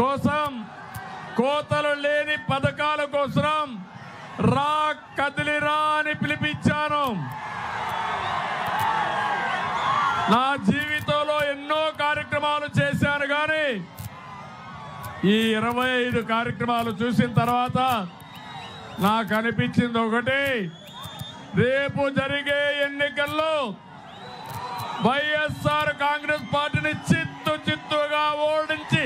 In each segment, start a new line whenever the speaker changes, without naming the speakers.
కోసం కోతలు లేని పథకాల కోసం రా కదిలిరా అని పిలిపించాను. నా జీవితంలో ఎన్నో కార్యక్రమాలు చేశాను కానీ ఈ ఇరవై ఐదు కార్యక్రమాలు చూసిన తర్వాత నాకు అనిపించింది ఒకటి రేపు జరిగే ఎన్నికల్లో వైఎస్ఆర్ కాంగ్రెస్ పార్టీని చిత్తు చిత్తుగా ఓడించి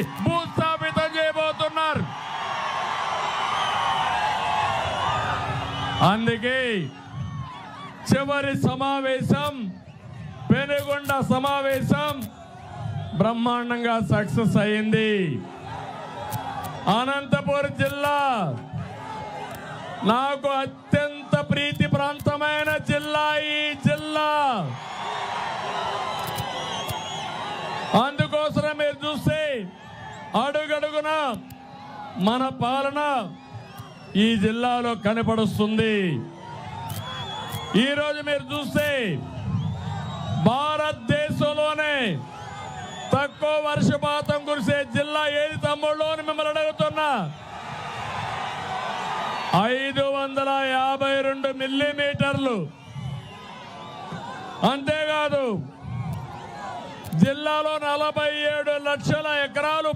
అందుకే చివరి సమావేశం పెనుగొండ సమావేశం బ్రహ్మాండంగా సక్సెస్ అయింది. అనంతపురం జిల్లా నాకు అత్యంత ప్రీతి ప్రాంతమైన జిల్లా ఈ జిల్లా. అందుకోసమే మీరు చూస్తే అడుగడుగున మన పాలన ఈ జిల్లాలో కనపడుస్తుంది. ఈరోజు మీరు చూస్తే భారతదేశంలోనే తక్కువ వర్షపాతం కురిసే జిల్లా ఏది తమ్ముళ్ళు అని మిమ్మల్ని అడుగుతున్నా. ఐదు వందల యాభై రెండు మిల్లీమీటర్లు. అంతేకాదు జిల్లాలో నలభై ఏడు లక్షల ఎకరాలు